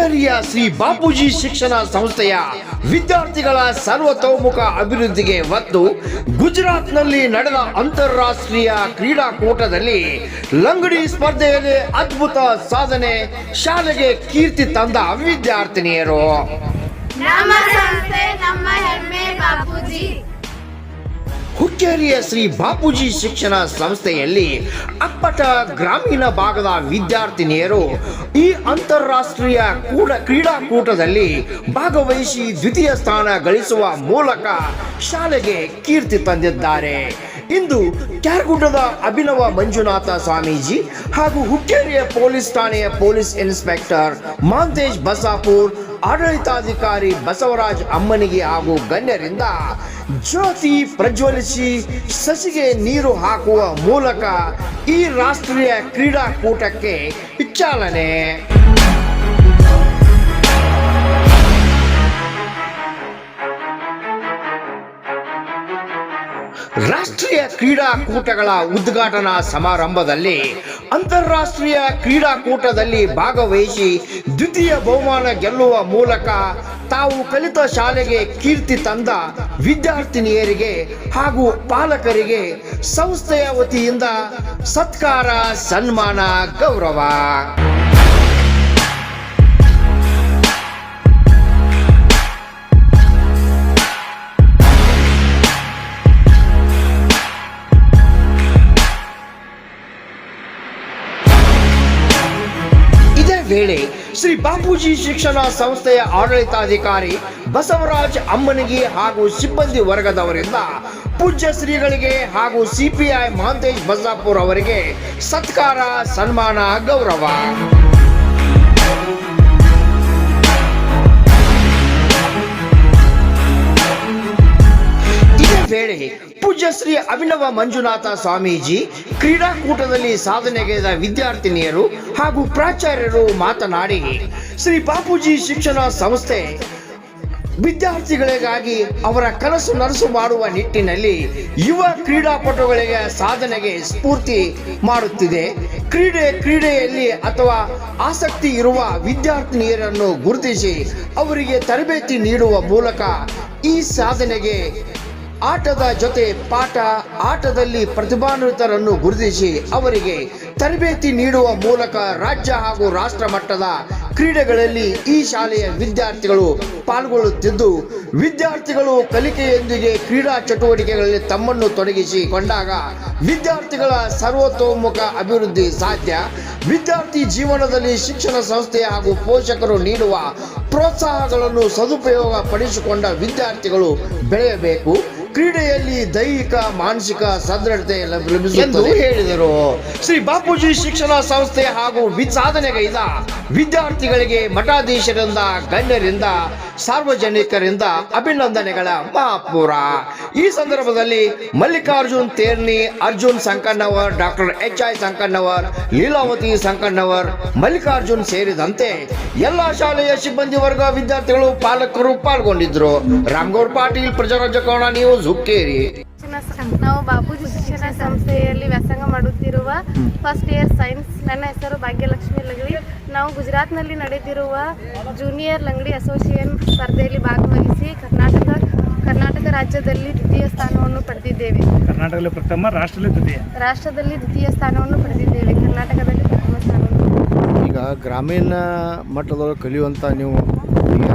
ಶ್ರೀ ಬಾಪೂಜಿ ಶಿಕ್ಷಣ ಸಂಸ್ಥೆಯ ವಿದ್ಯಾರ್ಥಿಗಳ ಸರ್ವತೋಮುಖ ಅಭಿವೃದ್ಧಿಗೆ ಒತ್ತು ಗುಜರಾತ್ನಲ್ಲಿ ನಡೆದ ಅಂತಾರಾಷ್ಟ್ರೀಯ ಕ್ರೀಡಾಕೂಟದಲ್ಲಿ ಲಂಗಡಿ ಸ್ಪರ್ಧೆಯಲ್ಲಿ ಅದ್ಭುತ ಸಾಧನೆ ಶಾಲೆಗೆ ಕೀರ್ತಿ ತಂದ ವಿದ್ಯಾರ್ಥಿನಿಯರು. ನಮ್ಮ ಸಂಸ್ಥೆ, ನಮ್ಮ ಹೆಮ್ಮೆ ಬಾಪೂಜಿ. ಹುಕ್ಕೇರಿಯ ಶ್ರೀ ಬಾಪೂಜಿ ಶಿಕ್ಷಣ ಸಂಸ್ಥೆಯಲ್ಲಿ ಅಪ್ಪಟ ಗ್ರಾಮೀಣ ಭಾಗದ ವಿದ್ಯಾರ್ಥಿನಿಯರು ಈ ಅಂತಾರಾಷ್ಟ್ರೀಯ ಕೂಡ ಕ್ರೀಡಾಕೂಟದಲ್ಲಿ ಭಾಗವಹಿಸಿ ದ್ವಿತೀಯ ಸ್ಥಾನ ಗಳಿಸುವ ಮೂಲಕ ಶಾಲೆಗೆ ಕೀರ್ತಿ ತಂದಿದ್ದಾರೆ. ಇಂದು ಕ್ಯಾರ್ಗುಡ್ಡದ ಅಭಿನವ ಮಂಜುನಾಥ ಸ್ವಾಮೀಜಿ ಹಾಗೂ ಹುಕ್ಕೇರಿಯ ಪೊಲೀಸ್ ಠಾಣೆಯ ಪೊಲೀಸ್ ಇನ್ಸ್ಪೆಕ್ಟರ್ ಮಾಂತೇಶ್ ಬಸಾಪುರ್, ಆಡಳಿತಾಧಿಕಾರಿ ಬಸವರಾಜ್ ಅಮ್ಮನಿಗೆ ಹಾಗೂ ಗಣ್ಯರಿಂದ ಜ್ಯೋತಿ ಪ್ರಜ್ವಲಿಸಿ ಸಸಿಗೆ ನೀರು ಹಾಕುವ ಮೂಲಕ ಈ ರಾಷ್ಟ್ರೀಯ ಕ್ರೀಡಾಕೂಟಕ್ಕೆ ಚಾಲನೆ. ರಾಷ್ಟ್ರೀಯ ಕ್ರೀಡಾಕೂಟಗಳ ಉದ್ಘಾಟನಾ ಸಮಾರಂಭದಲ್ಲಿ ಅಂತಾರಾಷ್ಟ್ರೀಯ ಕ್ರೀಡಾಕೂಟದಲ್ಲಿ ಭಾಗವಹಿಸಿ ದ್ವಿತೀಯ ಬಹುಮಾನ ಗೆಲ್ಲುವ ಮೂಲಕ ತಾವು ಕಲಿತ ಶಾಲೆಗೆ ಕೀರ್ತಿ ತಂದ ವಿದ್ಯಾರ್ಥಿನಿಯರಿಗೆ ಹಾಗೂ ಪಾಲಕರಿಗೆ ಸಂಸ್ಥೆಯ ವತಿಯಿಂದ ಸತ್ಕಾರ, ಸನ್ಮಾನ, ಗೌರವ. ವೇಳೆ ಶ್ರೀ ಬಾಪೂಜಿ ಶಿಕ್ಷಣ ಸಂಸ್ಥೆಯ ಆಡಳಿತಾಧಿಕಾರಿ ಬಸವರಾಜ್ ಅಮ್ಮನಿಗೆ ಹಾಗೂ ಸಿಬ್ಬಂದಿ ವರ್ಗದವರಿಂದ ಪೂಜ್ಯ ಶ್ರೀಗಳಿಗೆ ಹಾಗೂ ಸಿಪಿಐ ಮಹಂತೇಶ್ ಬಸಾಪುರ್ ಅವರಿಗೆ ಸತ್ಕಾರ, ಸನ್ಮಾನ, ಗೌರವ. ವೇಳೆ ಪೂಜ್ಯ ಶ್ರೀ ಅಭಿನವ ಮಂಜುನಾಥ ಸ್ವಾಮೀಜಿ ಕ್ರೀಡಾಕೂಟದಲ್ಲಿ ಸಾಧನೆಗೈದ ವಿದ್ಯಾರ್ಥಿನಿಯರು ಹಾಗೂ ಪ್ರಾಚಾರ್ಯರು ಮಾತನಾಡಿ, ಶ್ರೀ ಬಾಪೂಜಿ ಶಿಕ್ಷಣ ಸಂಸ್ಥೆ ವಿದ್ಯಾರ್ಥಿಗಳಿಗಾಗಿ ಅವರ ಕನಸು ನರಸು ಮಾಡುವ ನಿಟ್ಟಿನಲ್ಲಿ ಯುವ ಕ್ರೀಡಾಪಟುಗಳಿಗೆ ಸಾಧನೆಗೆ ಸ್ಫೂರ್ತಿ ಮಾಡುತ್ತಿದೆ. ಕ್ರೀಡೆ ಕ್ರೀಡೆಯಲ್ಲಿ ಅಥವಾ ಆಸಕ್ತಿ ಇರುವ ವಿದ್ಯಾರ್ಥಿನಿಯರನ್ನು ಗುರುತಿಸಿ ಅವರಿಗೆ ತರಬೇತಿ ನೀಡುವ ಮೂಲಕ ಈ ಸಾಧನೆಗೆ ಆಟದ ಜೊತೆ ಪಾಠ, ಆಟದಲ್ಲಿ ಪ್ರತಿಭಾನ್ವಿತರನ್ನು ಗುರುತಿಸಿ ಅವರಿಗೆ ತರಬೇತಿ ನೀಡುವ ಮೂಲಕ ರಾಜ್ಯ ಹಾಗೂ ರಾಷ್ಟ್ರ ಮಟ್ಟದ ಕ್ರೀಡೆಗಳಲ್ಲಿ ಈ ಶಾಲೆಯ ವಿದ್ಯಾರ್ಥಿಗಳು ಪಾಲ್ಗೊಳ್ಳುತ್ತಿದ್ದು, ವಿದ್ಯಾರ್ಥಿಗಳು ಕಲಿಕೆಯೊಂದಿಗೆ ಕ್ರೀಡಾ ಚಟುವಟಿಕೆಗಳಲ್ಲಿ ತಮ್ಮನ್ನು ತೊಡಗಿಸಿಕೊಂಡಾಗ ವಿದ್ಯಾರ್ಥಿಗಳ ಸರ್ವತೋಮುಖ ಅಭಿವೃದ್ಧಿ ಸಾಧ್ಯ. ವಿದ್ಯಾರ್ಥಿ ಜೀವನದಲ್ಲಿ ಶಿಕ್ಷಣ ಸಂಸ್ಥೆ ಹಾಗೂ ಪೋಷಕರು ನೀಡುವ ಪ್ರೋತ್ಸಾಹಗಳನ್ನು ಸದುಪಯೋಗ ಪಡಿಸಿಕೊಂಡ ವಿದ್ಯಾರ್ಥಿಗಳು ಬೆಳೆಯಬೇಕು. ಕ್ರೀಡೆಯಲ್ಲಿ ದೈಹಿಕ ಮಾನಸಿಕ ಸದೃಢತೆ ಎಂದು ಹೇಳಿದರು. ಶ್ರೀ ಬಾಪೂಜಿ ಶಿಕ್ಷಣ ಸಂಸ್ಥೆ ಹಾಗೂ ಸಾಧನೆಗೈದ ವಿದ್ಯಾರ್ಥಿಗಳಿಗೆ ಮಠಾಧೀಶರಿಂದ ಗಣ್ಯರಿಂದ ಸಾರ್ವಜನಿಕರಿಂದ ಅಭಿನಂದನೆಗಳ ಮಹಾಪೂರ. ಈ ಸಂದರ್ಭದಲ್ಲಿ Mallikarjun Terni Arjun Sankannavar doctor H I Sankannavar Leelavati Sankannavar Mallikarjun ಸೇರಿದಂತೆ ಎಲ್ಲಾ ಶಾಲೆಯ ಸಿಬ್ಬಂದಿ ವರ್ಗ ವಿದ್ಯಾರ್ಥಿಗಳು ಪಾಲಕರು ಪಾಲ್ಗೊಂಡಿದ್ರು ರಾಮ್ಗೌಡ್ ಪಾಟೀಲ್ ಪ್ರಜಾರಾಜ್ಯ ಕೋಣ ನ್ಯೂಸ್. ಹುಕ್ಕೇರಿ ನಾವು ಬಾಪೂಜಿ ಶಿಕ್ಷಣ ಸಂಸ್ಥೆಯಲ್ಲಿ ವ್ಯಾಸಂಗ ಮಾಡುತ್ತಿರುವ ಫಸ್ಟ್ ಇಯರ್ ಸೈನ್ಸ್ ನನ್ನ ಹೆಸರು ಭಾಗ್ಯಲಕ್ಷ್ಮಿ ಲಗಡಿ ನಾವು ಗುಜರಾತ್ನಲ್ಲಿ ನಡೆದಿರುವ ಜೂನಿಯರ್ ಲಂಗಡಿ ಅಸೋಸಿಯೇಷನ್ ಸ್ಪರ್ಧೆಯಲ್ಲಿ ಭಾಗವಹಿಸಿ ಕರ್ನಾಟಕ ಕರ್ನಾಟಕ ರಾಜ್ಯದಲ್ಲಿ ದ್ವಿತೀಯ ಸ್ಥಾನವನ್ನು ಪಡೆದಿದ್ದೇವೆ. ಕರ್ನಾಟಕದಲ್ಲಿ ಪ್ರಥಮ ರಾಷ್ಟ್ರದಲ್ಲಿ ದ್ವಿತೀಯ. ರಾಷ್ಟ್ರದಲ್ಲಿ ದ್ವಿತೀಯ ಸ್ಥಾನವನ್ನು ಪಡೆದಿದ್ದೇವೆ. ಕರ್ನಾಟಕದಲ್ಲಿ ಪ್ರಥಮ ಸ್ಥಾನವನ್ನು ಈಗ ಗ್ರಾಮೀಣ ಮಟ್ಟದೊಳಗೆ ಕಲಿಯುವಂಥ ನೀವು ಈಗ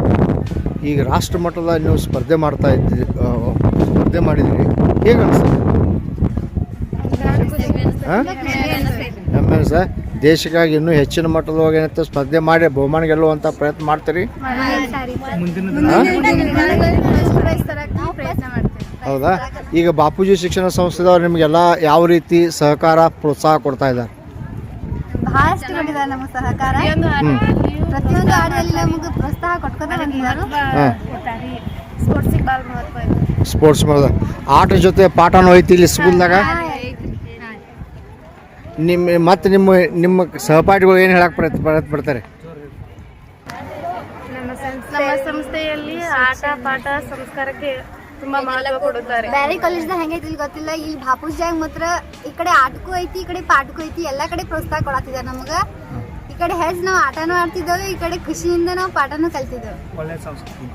ಈಗ ರಾಷ್ಟ್ರ ಮಟ್ಟದ ನೀವು ಸ್ಪರ್ಧೆ ಮಾಡ್ತಾ ಇದ್ದೀರಿ ಆ, ಸ್ಪರ್ಧೆ ಮಾಡಿದ್ರಿ. ಹೇಗೆ ಅನಿಸ್ತದೆ ಹಾಂ? ಸರ್ ದೇಶಕ್ಕಾಗಿ ಇನ್ನೂ ಹೆಚ್ಚಿನ ಮಟ್ಟದೊಳಗೆ ಏನಂತ ಸ್ಪರ್ಧೆ ಮಾಡಿ ಬಹುಮಾನ ಗೆಲ್ಲುವಂತ ಪ್ರಯತ್ನ ಮಾಡ್ತೀರಿ? ಮುಂದಿನ ಪ್ರಯತ್ನ ಮಾಡ್ತೇವೆ ಹೌದಾ? ಈಗ ಬಾಪೂಜಿ ಶಿಕ್ಷಣ ಸಂಸ್ಥೆದವ್ರು ನಿಮಗೆಲ್ಲ ಯಾವ ರೀತಿ ಸಹಕಾರ ಪ್ರೋತ್ಸಾಹ ಕೊಡ್ತಾ ಇದ್ದಾರೆ? ಬಹಳಷ್ಟು ಕೊಟ್ಟಿದ್ದಾರೆ ನಮಗೆ ಸಹಕಾರ. ಪ್ರತಿಯೊಂದು ಹಾಡಿನಲ್ಲಿ ನಮಗೆ ಪ್ರೋತ್ಸಾಹ ಬಂದಿದ್ದಾರೆ. ಹಾಂ. ಸ್ಪೋರ್ಟ್ಸಿಗೆ ಭಾಳ ಮಹತ್ವ ಇದೆ ಸ್ಪೋರ್ಟ್ಸ್ ಮಾಡೋದು. ಆಟ ಜೊತೆ ಪಾಠನೂ ಐತಿ ಇಲ್ಲಿ ಸ್ಕೂಲ್ದಾಗ ನಿಮ್ಮ ಮತ್ತು ನಿಮ್ಮ ನಿಮ್ಮ ಸಹಪಾಠಿಗಳು ಏನು ಹೇಳಕ್ಕೆ ಪ್ರಯತ್ನ ಪ್ರಯತ್ನ ಪಡ್ತಾರೆ ನಮ್ಮ ಸಂಸ್ಥೆಯಲ್ಲಿ ಆಟ ಪಾಠ ಸಂಸ್ಕಾರಕ್ಕೆ ತುಂಬಾ ಮಹತ್ವ ಕೊಡುತ್ತಾರೆ. ಬೇರೆ ಕಾಲೇಜ್ದಾಗ ಹೆಂಗೈತಿ ಇಲ್ಲಿ ಗೊತ್ತಿಲ್ಲ. ಇಲ್ಲಿ ಬಾಪೂಜಾಗ ಮಾತ್ರ ಈ ಕಡೆ ಆಟಕ್ಕೂ ಐತಿ ಈ ಕಡೆ ಪಾಠಕ್ಕೂ ಐತಿ. ಎಲ್ಲಾ ಕಡೆ ಪ್ರೋತ್ಸಾಹ ಕೊಡತ್ತಿದ್ದಾರೆ ನಮಗ. ಈ ಕಡೆ ಹೆಜ್ ನಾವು ಆಟನೂ ಆಡ್ತಿದ್ದೇವೆ ಈ ಕಡೆ ಖುಷಿಯಿಂದ ನಾವು ಪಾಠನೂ ಕಲ್ತಿದ್ದೇವೆ. ಒಳ್ಳೆ ಸಂಸ್ಕೃತಿ.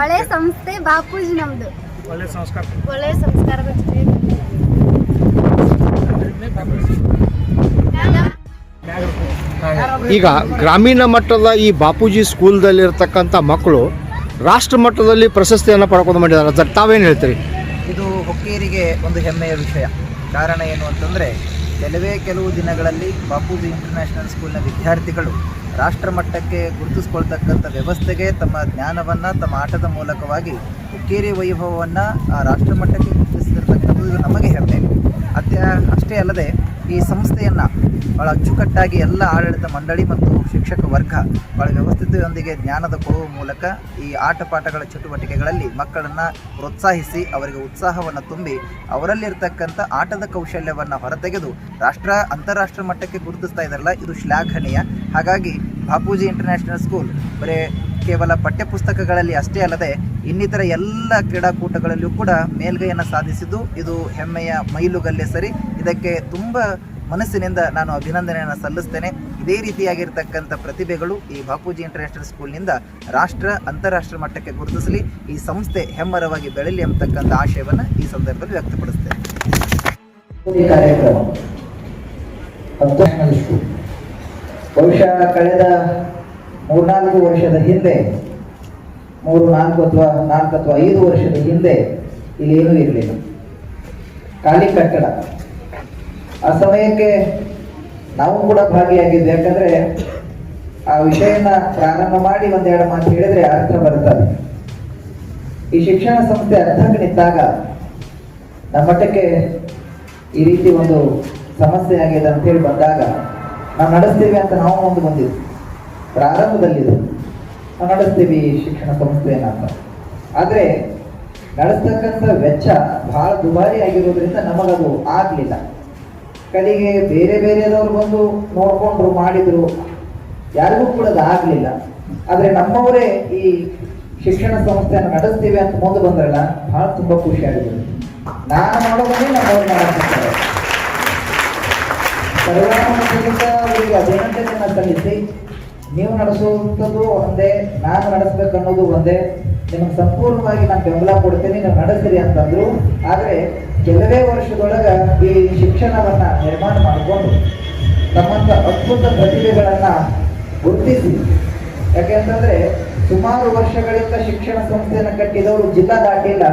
ಒಳ್ಳೆ ಸಂಸ್ಥೆ ಬಾಪೂಜಿ ನಮ್ದು. ಒಳ್ಳೆ ಸಂಸ್ಕಾರ. ಒಳ್ಳೆ ಸಂಸ್ಕಾರ ಈಗ ಗ್ರಾಮೀಣ ಮಟ್ಟದ ಈ ಬಾಪೂಜಿ ಸ್ಕೂಲ್ದಲ್ಲಿರ್ತಕ್ಕಂಥ ಮಕ್ಕಳು ರಾಷ್ಟ್ರ ಮಟ್ಟದಲ್ಲಿ ಪ್ರಶಸ್ತಿಯನ್ನು ಪಡ್ಕೊಂಡು ಮಾಡಿದ್ದಾರೆ ತಾವೇನು ಹೇಳ್ತೀರಿ? ಇದು ಹೊಕ್ಕೇರಿಗೆ ಒಂದು ಹೆಮ್ಮೆಯ ವಿಷಯ. ಕಾರಣ ಏನು ಅಂತಂದರೆ ಕೆಲವೇ ಕೆಲವು ದಿನಗಳಲ್ಲಿ ಬಾಪೂಜಿ ಇಂಟರ್ನ್ಯಾಷನಲ್ ಸ್ಕೂಲ್ನ ವಿದ್ಯಾರ್ಥಿಗಳು ರಾಷ್ಟ್ರಮಟ್ಟಕ್ಕೆ ಗುರುತಿಸ್ಕೊಳ್ತಕ್ಕಂಥ ವ್ಯವಸ್ಥೆಗೆ ತಮ್ಮ ಜ್ಞಾನವನ್ನು, ತಮ್ಮ ಆಟದ ಮೂಲಕವಾಗಿ ಹುಕ್ಕೇರಿ ವೈಭವವನ್ನು ಆ ರಾಷ್ಟ್ರಮಟ್ಟಕ್ಕೆ ಗುರುತಿಸಿರ್ತಕ್ಕಂಥದ್ದು ನಮಗೆ ಹೆಮ್ಮೆ. ಅತ್ಯ ಅಷ್ಟೇ ಅಲ್ಲದೆ ಈ ಸಂಸ್ಥೆಯನ್ನು ಭಾಳ ಅಚ್ಚುಕಟ್ಟಾಗಿ ಎಲ್ಲ ಆಡಳಿತ ಮಂಡಳಿ ಮತ್ತು ಶಿಕ್ಷಕ ವರ್ಗ ಭಾಳ ವ್ಯವಸ್ಥಿತೆಯೊಂದಿಗೆ ಜ್ಞಾನದ ಕೊಡುವ ಮೂಲಕ ಈ ಆಟ ಪಾಠಗಳ ಚಟುವಟಿಕೆಗಳಲ್ಲಿ ಮಕ್ಕಳನ್ನು ಪ್ರೋತ್ಸಾಹಿಸಿ, ಅವರಿಗೆ ಉತ್ಸಾಹವನ್ನು ತುಂಬಿ, ಅವರಲ್ಲಿರ್ತಕ್ಕಂಥ ಆಟದ ಕೌಶಲ್ಯವನ್ನು ಹೊರತೆಗೆದು ರಾಷ್ಟ್ರ, ಅಂತಾರಾಷ್ಟ್ರ ಮಟ್ಟಕ್ಕೆ ಗುರುತಿಸ್ತಾ ಇದ್ದಾರಲ್ಲ, ಇದು ಶ್ಲಾಘನೀಯ. ಹಾಗಾಗಿ ಬಾಪೂಜಿ ಇಂಟರ್ನ್ಯಾಷನಲ್ ಸ್ಕೂಲ್ ಬರೀ ಕೇವಲ ಪಠ್ಯಪುಸ್ತಕಗಳಲ್ಲಿ ಅಷ್ಟೇ ಅಲ್ಲದೆ ಇನ್ನಿತರ ಎಲ್ಲ ಕ್ರೀಡಾಕೂಟಗಳಲ್ಲಿಯೂ ಕೂಡ ಮೇಲ್ಗೈಯನ್ನು ಸಾಧಿಸಿದ್ದು ಇದು ಹೆಮ್ಮೆಯ ಮೈಲುಗಲ್ಲೇ ಸರಿ. ಇದಕ್ಕೆ ತುಂಬ ಮನಸ್ಸಿನಿಂದ ನಾನು ಅಭಿನಂದನೆಯನ್ನು ಸಲ್ಲಿಸ್ತೇನೆ. ಇದೇ ರೀತಿಯಾಗಿರ್ತಕ್ಕಂಥ ಪ್ರತಿಭೆಗಳು ಈ ಬಾಪೂಜಿ ಇಂಟರ್ನ್ಯಾಷನಲ್ ಸ್ಕೂಲ್ನಿಂದ ರಾಷ್ಟ್ರ ಅಂತಾರಾಷ್ಟ್ರ ಮಟ್ಟಕ್ಕೆ ಗುರುತಿಸಲಿ. ಈ ಸಂಸ್ಥೆ ಹೆಮ್ಮರವಾಗಿ ಬೆಳಲಿ ಎಂಬತಕ್ಕಂಥ ಆಶಯವನ್ನು ಈ ಸಂದರ್ಭದಲ್ಲಿ ವ್ಯಕ್ತಪಡಿಸ್ತೇನೆ. ಬಹುಶಃ ಕಳೆದ ಮೂರ್ನಾಲ್ಕು ವರ್ಷದ ಹಿಂದೆ ಮೂರು, ನಾಲ್ಕು ಅಥವಾ ನಾಲ್ಕು ಅಥವಾ ಐದು ವರ್ಷದ ಹಿಂದೆ ಇಲ್ಲಿ ಏನೂ ಇರಲಿಲ್ಲ. ಖಾಲಿ ಕಟ್ಟಡ. ಆ ಸಮಯಕ್ಕೆ ನಾವು ಕೂಡ ಭಾಗಿಯಾಗಿದ್ದು ಯಾಕಂದ್ರೆ ಆ ವಿಷಯನ ಪ್ರಾರಂಭ ಮಾಡಿ ಒಂದೆರಡು ಮಾತು ಹೇಳಿದ್ರೆ ಅರ್ಥ ಬರ್ತದೆ ಈ ಶಿಕ್ಷಣ ಸಂಸ್ಥೆ ಅರ್ಥಕ್ಕೆ ನಿಂತಾಗ ನಮ್ಮ ಮಟ್ಟಕ್ಕೆ ಈ ರೀತಿ ಒಂದು ಸಮಸ್ಯೆ ಆಗಿದೆ ಅಂತ ಹೇಳಿ ಬಂದಾಗ ನಾವು ನಡೆಸ್ತೀವಿ ಅಂತ ನಾವು ಒಂದು ಬಂದಿದ್ವಿ ಪ್ರಾರಂಭದಲ್ಲಿದ್ದು ನಾವು ನಡೆಸ್ತೀವಿ ಶಿಕ್ಷಣ ಸಂಸ್ಥೆಯನ್ನ ಅಂತ ಆದರೆ ನಡೆಸ್ತಕ್ಕಂಥ ವೆಚ್ಚ ಬಹಳ ದುಬಾರಿ ಆಗಿರೋದ್ರಿಂದ ನಮಗದು ಆಗಲಿಲ್ಲ. ಕಡೆಗೆ ಬೇರೆ ಬೇರೆದವ್ರು ಬಂದು ನೋಡ್ಕೊಂಡ್ರು, ಮಾಡಿದ್ರು, ಯಾರಿಗೂ ಕೂಡ ಅದು ಆಗಲಿಲ್ಲ. ಆದರೆ ನಮ್ಮವರೇ ಈ ಶಿಕ್ಷಣ ಸಂಸ್ಥೆಯನ್ನು ನಡೆಸ್ತೀವಿ ಅಂತ ಮುಂದೆ ಬಂದ್ರಲ್ಲ ಬಹಳ ತುಂಬ ಖುಷಿ ಆಗಿದೆ. ನಾನು ಮಾಡೋದನ್ನೇ ನಮ್ಮವ್ರು ಮಾಡ್ತಾರೆ ಸರ್ವಾನುಮತದಿಂದ ಅವರಿಗೆ ಅಭಿನಂದನೆಯನ್ನು ಸಲ್ಲಿಸಿ ನೀವು ನಡೆಸುವಂಥದ್ದು ಒಂದೇ, ನಾನು ನಡೆಸ್ಬೇಕು ಅನ್ನೋದು ಒಂದೇ. ನಿಮಗೆ ಸಂಪೂರ್ಣವಾಗಿ ನಾನು ಬೆಂಬಲ ಕೊಡ್ತೀನಿ, ನೀವು ನಡೆಸಿರಿ ಅಂತಂದ್ರು. ಆದರೆ ಕೆಲವೇ ವರ್ಷದೊಳಗ ಈ ಶಿಕ್ಷಣವನ್ನ ನಿರ್ಮಾಣ ಮಾಡಿಕೊಂಡು ತಮ್ಮಂಥ ಅದ್ಭುತ ಪ್ರತಿಭೆಗಳನ್ನ ಗುರುತಿಸಿ. ಯಾಕೆಂತಂದ್ರೆ ಸುಮಾರು ವರ್ಷಗಳಿಂದ ಶಿಕ್ಷಣ ಸಂಸ್ಥೆಯನ್ನು ಕಟ್ಟಿದವರು ಜಿಲ್ಲಾ ದಾಟಿಲ್ಲ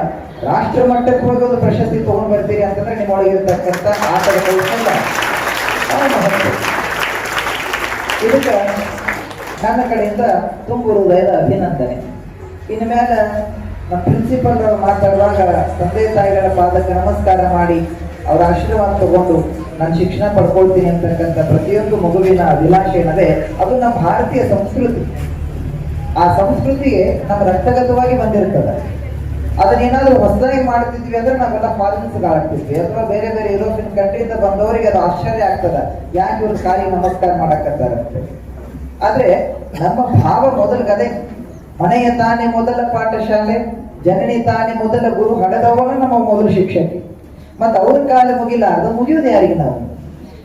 ರಾಷ್ಟ್ರ ಮಟ್ಟಕ್ಕೆ ಹೋಗಿ ಒಂದು ಪ್ರಶಸ್ತಿ ತಗೊಂಡು ಬರ್ತೀರಿ ಅಂತಂದ್ರೆ ನಿಮ್ಮೊಳಗಿರ್ತಕ್ಕಂಥ ಮಹತ್ವ. ಇದಕ್ಕೆ ನನ್ನ ಕಡೆಯಿಂದ ತುಂಬ ಹೃದಯದ ಅಭಿನಂದನೆ. ಇನ್ನು ಮೇಲೆ ನಮ್ಮ ಪ್ರಿನ್ಸಿಪಲ್ ಮಾತಾಡುವಾಗ ತಂದೆ ತಾಯಿಗಳ ಪಾದಕ್ಕೆ ನಮಸ್ಕಾರ ಮಾಡಿ ಅವರ ಆಶೀರ್ವಾದ ತಗೊಂಡು ನಾನು ಶಿಕ್ಷಣ ಪಡ್ಕೊಳ್ತೀನಿ ಅಂತಕ್ಕಂಥ ಪ್ರತಿಯೊಂದು ಮಗುವಿನ ಅಭಿಲಾಷೆ ಏನದೆ ಅದು ನಮ್ಮ ಭಾರತೀಯ ಸಂಸ್ಕೃತಿ. ಆ ಸಂಸ್ಕೃತಿಗೆ ನಮ್ಮ ರಕ್ತಗತವಾಗಿ ಬಂದಿರ್ತದೆ. ಅದನ್ನೇನಾದ್ರೂ ಹೊಸದಾಗಿ ಮಾಡ್ತಿದ್ವಿ ಅಂದ್ರೆ ನಾವೆಲ್ಲ ಫಾರಿನ್ಸ್ಗಳಾಗ್ತಿದ್ವಿ ಅಥವಾ ಬೇರೆ ಬೇರೆ ಯುರೋಪಿಯನ್ ಕಂಟ್ರಿಯಿಂದ ಬಂದವರಿಗೆ ಅದು ಆಶ್ಚರ್ಯ ಆಗ್ತದ. ಯಾಕೆ ಇವರು ಕಾಲಿ ನಮಸ್ಕಾರ ಮಾಡಕತ್ತಾರಂತೆ? ಆದ್ರೆ ನಮ್ಮ ಭಾವ ಮೊದಲ ಅದೇ ಮನೆಯ ತಾನೇ ಮೊದಲ ಪಾಠಶಾಲೆ, ಜನನಿ ತಾನೇ ಮೊದಲ ಗುರು ಹಡದವನ ನಮ್ಮ ಮೊದಲು ಶಿಕ್ಷಕಿ ಮತ್ತೆ ಅವ್ರ ಕಾಲ ಮುಗಿಲ್ಲ, ಅದು ಮುಗಿಯೋದು ಯಾರಿಗೆ ನಾವು?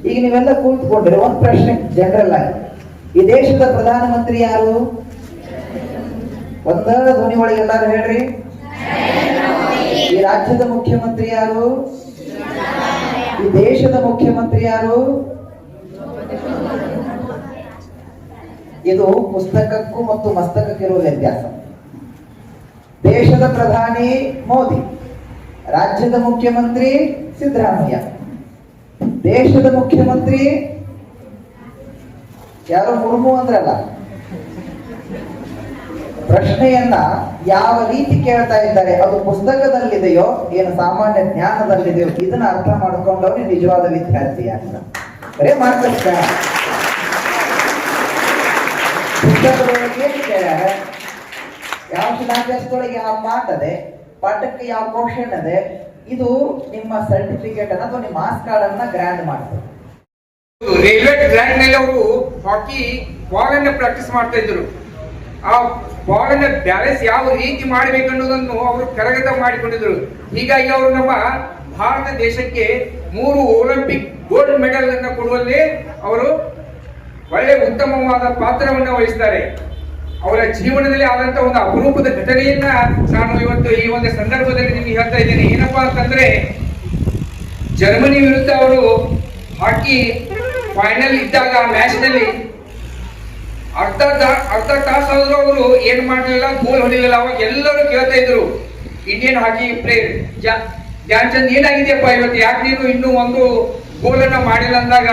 ಈಗ ನೀವೆಲ್ಲ ಕೂತ್ಕೊಂಡ್ರೆ ಒಂದು ಪ್ರಶ್ನೆ ಜನರಲ್ ಆಗಿ. ಈ ದೇಶದ ಪ್ರಧಾನಮಂತ್ರಿ ಯಾರು? ಒಂದ ಧ್ವನಿ ಒಳಗೆ ಎಲ್ಲಾರು ಹೇಳ್ರಿ. ಈ ರಾಜ್ಯದ ಮುಖ್ಯಮಂತ್ರಿ ಯಾರು? ಈ ದೇಶದ ಮುಖ್ಯಮಂತ್ರಿ ಯಾರು? ಇದು ಪುಸ್ತಕಕ್ಕೂ ಮತ್ತು ಮಸ್ತಕಕ್ಕಿರುವ ವ್ಯತ್ಯಾಸ. ದೇಶದ ಪ್ರಧಾನಿ ಮೋದಿ, ರಾಜ್ಯದ ಮುಖ್ಯಮಂತ್ರಿ ಸಿದ್ದರಾಮಯ್ಯ, ದೇಶದ ಮುಖ್ಯಮಂತ್ರಿ ಯಾರೋ ಮುರ್ಮು ಅಂದ್ರಲ್ಲ? ಪ್ರಶ್ನೆಯನ್ನ ಯಾವ ರೀತಿ ಕೇಳ್ತಾ ಇದ್ದಾರೆ, ಅದು ಪುಸ್ತಕದಲ್ಲಿದೆಯೋ, ಏನು ಸಾಮಾನ್ಯ ಜ್ಞಾನದಲ್ಲಿದೆಯೋ, ಇದನ್ನ ಅರ್ಥ ಮಾಡ್ಕೊಂಡವನೇ ನಿಜವಾದ ವಿದ್ಯಾರ್ಥಿ ಅಂತ ಬರೇ ಮಾರ್ಕ್ಸ್ ಯಾವ ಶಿಲಾನ್ಯಾಸದೊಳಗೆ ಯಾವ ಮಾತದೆ ಯಾವ ಕ್ವಶನ್ ಅದೆ ಇದು ನಿಮ್ಮ ಸರ್ಟಿಫಿಕೇಟ್ ಅನ್ನ ಅಥವಾ ನಿಮ್ಮ ಮಾಸ್ ಕಾರ್ಡ್ ಅನ್ನ ಗ್ರ್ಯಾಂಡ್ ಮಾಡ್ತದೆ ರೈಲ್ವೆ ಟ್ರ್ಯಾಕ್ನಲ್ಲಿ ಅವರು ಹಾಕಿ ಬಾಲ್ ಅನ್ನ ಪ್ರಾಕ್ಟೀಸ್ ಮಾಡ್ತಾ ಇದ್ರು ಆ ಬಾಲ್ ಅನ್ನ ಬ್ಯಾಲೆನ್ಸ್ ಯಾವ ರೀತಿ ಮಾಡಬೇಕು ಅನ್ನೋದನ್ನು ಅವರು ಕರಗತ ಮಾಡಿಕೊಂಡಿದ್ರು ಹೀಗಾಗಿ ಅವರು ನಮ್ಮ ಭಾರತ ದೇಶಕ್ಕೆ ಮೂರು ಒಲಿಂಪಿಕ್ ಗೋಲ್ಡ್ ಮೆಡಲ್ ಅನ್ನ ಕೊಡುವಲ್ಲಿ ಅವರು ಒಳ್ಳೆ ಉತ್ತಮವಾದ ಪಾತ್ರವನ್ನ ವಹಿಸ್ತಾರೆ. ಅವರ ಜೀವನದಲ್ಲಿ ಆದಂತ ಒಂದು ಅಪರೂಪದ ಘಟನೆಯನ್ನ ನಾನು ಇವತ್ತು ಈ ಒಂದು ಸಂದರ್ಭದಲ್ಲಿ ನಿಮ್ಗೆ ಹೇಳ್ತಾ ಇದ್ದೇನೆ. ಏನಪ್ಪಾ ಅಂತಂದ್ರೆ, ಜರ್ಮನಿ ವಿರುದ್ಧ ಅವರು ಹಾಕಿ ಫೈನಲ್ ಇದ್ದಾಗ ಮ್ಯಾಚ್ನಲ್ಲಿ ಅರ್ಧ ಅರ್ಧ ಟಾಸ್ ಆದ್ರೂ ಅವರು ಏನ್ ಮಾಡಲಿಲ್ಲ ಗೋಲ್ ಹೊಡಿಲಿಲ್ಲ. ಅವಾಗ ಎಲ್ಲರೂ ಕೇಳ್ತಾ ಇದ್ರು Indian hockey player Dhyan Chand ಏನಾಗಿದೆಯಪ್ಪ ಇವತ್ತು? ಯಾಕೆ ನೀನು ಇನ್ನೂ ಒಂದು ಗೋಲನ್ನ ಮಾಡಿಲ್ಲ ಅಂದಾಗ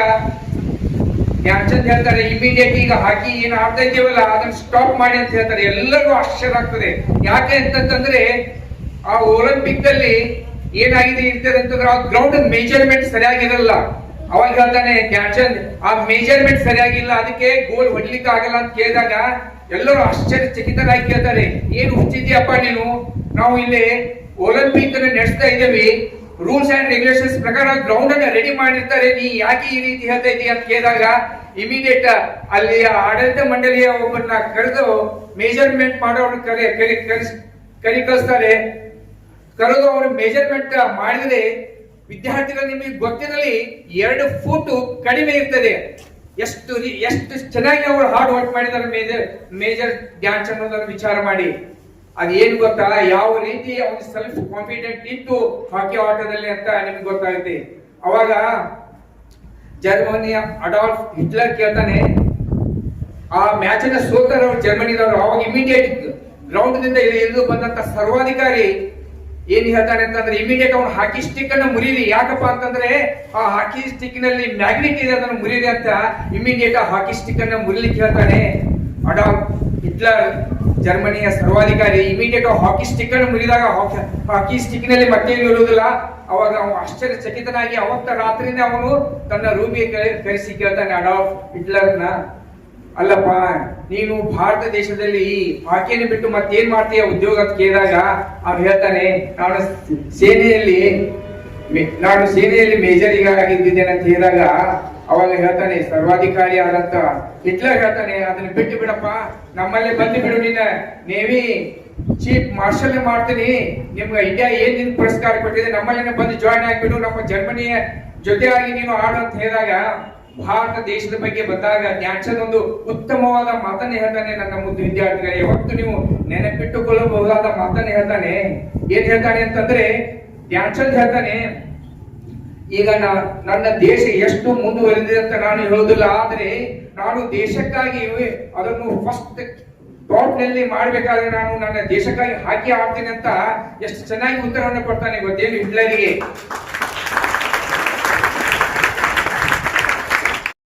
ಧ್ಯಾನ್ ಚಂದ್ ಹೇಳ್ತಾರೆ ಇಮಿಡಿಯೇಟ್ ಈಗ ಹಾಕಿ ಏನು ಆಡ್ತಾ ಇದ್ದೀವಲ್ಲ ಅದನ್ನ ಸ್ಟಾಪ್ ಮಾಡಿ ಅಂತ ಹೇಳ್ತಾರೆ. ಎಲ್ಲರಿಗೂ ಆಶ್ಚರ್ಯ ಆಗ್ತದೆ. ಯಾಕೆ ಅಂತಂತಂದ್ರೆ, ಆ ಒಲಿಂಪಿಕ್ ಅಲ್ಲಿ ಏನಾಗಿದೆ ಇರ್ತದೆ ಅಂತಂದ್ರೆ, ಆ ಗ್ರೌಂಡ್ ಮೇಜರ್ಮೆಂಟ್ ಸರಿಯಾಗಿರಲ್ಲ ಅವಾಗ ಹೇಳ್ತಾನೆ ಧ್ಯಾನ್ ಚಂದ್ ಆ ಮೇಜರ್ಮೆಂಟ್ ಸರಿಯಾಗಿಲ್ಲ ಅದಕ್ಕೆ ಗೋಲ್ ಹೊಡ್ಲಿಕ್ಕೆ ಆಗಲ್ಲ ಅಂತ ಕೇಳಿದಾಗ ಎಲ್ಲರೂ ಆಶ್ಚರ್ಯಚಕಿತರಾಗಿ ಕೇಳ್ತಾರೆ. ಏನು ಹುಚ್ಚಿದ್ಯಪ್ಪ ನೀನು? ನಾವು ಇಲ್ಲಿ ಒಲಿಂಪಿಕ್ ನಡೆಸ್ತಾ ಇದ್ದೇವೆ. ರೂಲ್ಸ್ ಅಂಡ್ ರೆಗ್ಯುಲೇಷನ್ಸ್ ಪ್ರಕಾರ ಗ್ರೌಂಡ್ ಅನ್ನ ರೆಡಿ ಮಾಡಿರ್ತಾರೆ. ನೀ ಯಾಕೆ ಈ ರೀತಿ ಹೇಳ್ತಾ ಇದೀಯ ಅಂತ ಕೇಳಿದಾಗ ಇಮಿಡಿಯೇಟ್ ಅಲ್ಲಿ ಆಡಳಿತ ಮಂಡಳಿಯ ಒಬ್ಬರನ್ನ ಕರೆದು ಮೇಜರ್ಮೆಂಟ್ ಮಾಡೋರು ಕರೆ, ಕರಿ ಕರಿ ಕಳಿಸ್ತಾರೆ ಕರೆದು ಅವರು ಮೇಜರ್ಮೆಂಟ್ ಮಾಡಿದ್ರೆ ವಿದ್ಯಾರ್ಥಿಗಳು ನಿಮಗೆ ಗೊತ್ತಿರಲಿ ಎರಡು ಫೂಟ್ ಕಡಿಮೆ ಇರ್ತದೆ. ಎಷ್ಟು ಎಷ್ಟು ಚೆನ್ನಾಗಿ ಅವರು ಹಾರ್ಡ್ ವರ್ಕ್ ಮಾಡಿದ್ದಾರೆ ಮೇಜರ್ ಮೇಜರ್ ಡ್ಯಾನ್ಸ್ ಅನ್ನೋದನ್ನು ವಿಚಾರ ಮಾಡಿ. ಅದೇನು ಗೊತ್ತಾ ಯಾವ ರೀತಿ ಅವನು ಸೆಲ್ಫ್ ಕಾನ್ಫಿಡೆಂಟ್ ಇತ್ತು ಹಾಕಿ ಆಟದಲ್ಲಿ ಅಂತ ನಿಮ್ಗೆ ಗೊತ್ತಾಗುತ್ತೆ. ಅವಾಗ ಜರ್ಮನಿಯ ಅಡಾಲ್ಫ್ ಹಿಟ್ಲರ್ ಕೇಳ್ತಾನೆ, ಆ ಮ್ಯಾಚ್ ಅನ್ನ ಸೋತರವ್ರು ಜರ್ಮನಿದವರು? ಅವಾಗ ಇಮಿಡಿಯೇಟ್ ಗ್ರೌಂಡ್ನಿಂದ ಇಳಿದು ಬಂದಂತ ಸರ್ವಾಧಿಕಾರಿ ಏನ್ ಹೇಳ್ತಾನೆ ಅಂತಂದ್ರೆ ಇಮಿಡಿಯೇಟ್ ಅವ್ನು ಹಾಕಿ ಸ್ಟಿಕ್ ಅನ್ನು ಮುರಿಲಿ. ಯಾಕಪ್ಪ ಅಂತಂದ್ರೆ, ಆ ಹಾಕಿ ಸ್ಟಿಕ್ನಲ್ಲಿ ಮ್ಯಾಗ್ನೆಟ್ ಇದೆ ಅದನ್ನು ಮುರಿಲಿ ಅಂತ ಇಮಿಡಿಯೇಟ್ ಆ ಹಾಕಿ ಸ್ಟಿಕ್ ಅನ್ನ ಮುರಿಲಿಕ್ಕೆ ಹೇಳ್ತಾನೆ ಅಡಾಲ್ಫ್ ಹಿಟ್ಲರ್. ಜರ್ಮನಿಯ ಸರ್ವಾಧಿಕಾರಿ ಇಮಿಡಿಯೇಟ್ ಹಾಕಿ ಸ್ಟಿಕ್ ಅನ್ನು ಮುರಿದಾಗ ಹಾಕಿ ಸ್ಟಿಕ್ನಲ್ಲಿ ಮತ್ತೆ ಇರುವುದಿಲ್ಲ. ಅವಾಗ ಅವನು ಆಶ್ಚರ್ಯಚಕಿತನಾಗಿ ಅವತ್ತ ರಾತ್ರಿನೇ ಅವನು ತನ್ನ ರೂಮಿಗೆ ಕರೆ- ಕರೆಸಿ ಕೇಳ್ತಾನೆ ಅಡಾಫ್ ಹಿಟ್ಲರ್ನ, ಅಲ್ಲಪ್ಪ, ನೀನು ಭಾರತ ದೇಶದಲ್ಲಿ ಹಾಕಿಯನ್ನು ಬಿಟ್ಟು ಮತ್ತೇನ್ ಮಾಡ್ತೀಯ? ಉದ್ಯೋಗ ಕೇಳಿದಾಗ ಅವ್ನು ಹೇಳ್ತಾನೆ, ನಾನು ಸೇನೆಯಲ್ಲಿ ನಾನು ಸೇನೆಯಲ್ಲಿ ಮೇಜರ್ ಆಗಿದ್ದೇನೆ ಅಂತ ಹೇಳಿದಾಗ ಅವಾಗ ಹೇಳ್ತಾನೆ, ಸರ್ವಾಧಿಕಾರಿ ಆದಂತ ಹಿಟ್ಲರ್ ಹೇಳ್ತಾನೆ, ಅದನ್ನ ಬಿಟ್ಟು ಬಿಡಪ್ಪ, ನಮ್ಮಲ್ಲಿ ಬಂದು ಬಿಡು ನಿನ್ನ. ನೇವಿ ಚೀಫ್ ಮಾರ್ಷಲ್ ಮಾಡ್ತೀನಿ. ನಿಮ್ಗೆ ಇಂಡಿಯಾ ಏನ್ ನಿನ್ ಪುರಸ್ಕಾರ ಕೊಟ್ಟಿದೆ ನಮ್ಮಲ್ಲಿ ಬಂದು ಜಾಯ್ನ್ ಆಗಿಬಿಡು. ನಮ್ಮ ಜರ್ಮನಿಯ ಜೊತೆಯಾಗಿ ನೀನು ಆಡು ಅಂತ ಹೇಳಿದಾಗ ಭಾರತ ದೇಶದ ಬಗ್ಗೆ ಬಂದಾಗ ಧ್ಯಾನ್ಚಂದ್ ಒಂದು ಉತ್ತಮವಾದ ಮಾತನ್ನ ಹೇಳ್ತಾನೆ ನನ್ನ ಮುದ್ದು ವಿದ್ಯಾರ್ಥಿಗಳೇ. ಯಾವತ್ತು ನೀವು ನೆನಪಿಟ್ಟುಕೊಳ್ಳಬಹುದಾದ ಮಾತನ್ನ ಹೇಳ್ತಾನೆ. ಏನ್ ಹೇಳ್ತಾನೆ ಅಂತಂದ್ರೆ ಧ್ಯಾನ್ಚಂದ್ ಹೇಳ್ತಾನೆ, ಈಗ ನನ್ನ ದೇಶ ಎಷ್ಟು ಮುಂದುವರೆದಿದೆ ಅಂತ ನಾನು ಹೇಳೋದಿಲ್ಲ ಆದ್ರೆ ನಾನು ದೇಶಕ್ಕಾಗಿ ಅದನ್ನು ಫಸ್ಟ್ ಟಾಪ್ನಲ್ಲಿ ಮಾಡ್ಬೇಕಾದ್ರೆ ನಾನು ನನ್ನ ದೇಶಕ್ಕಾಗಿ ಹಾಕಿ ಆಡ್ತೀನಿ ಅಂತ ಎಷ್ಟು ಚೆನ್ನಾಗಿ ಉತ್ತರವನ್ನು ಕೊಡ್ತಾನೆ ಗೊತ್ತೇನು, ಹಿಟ್ಲರಿಗೆ?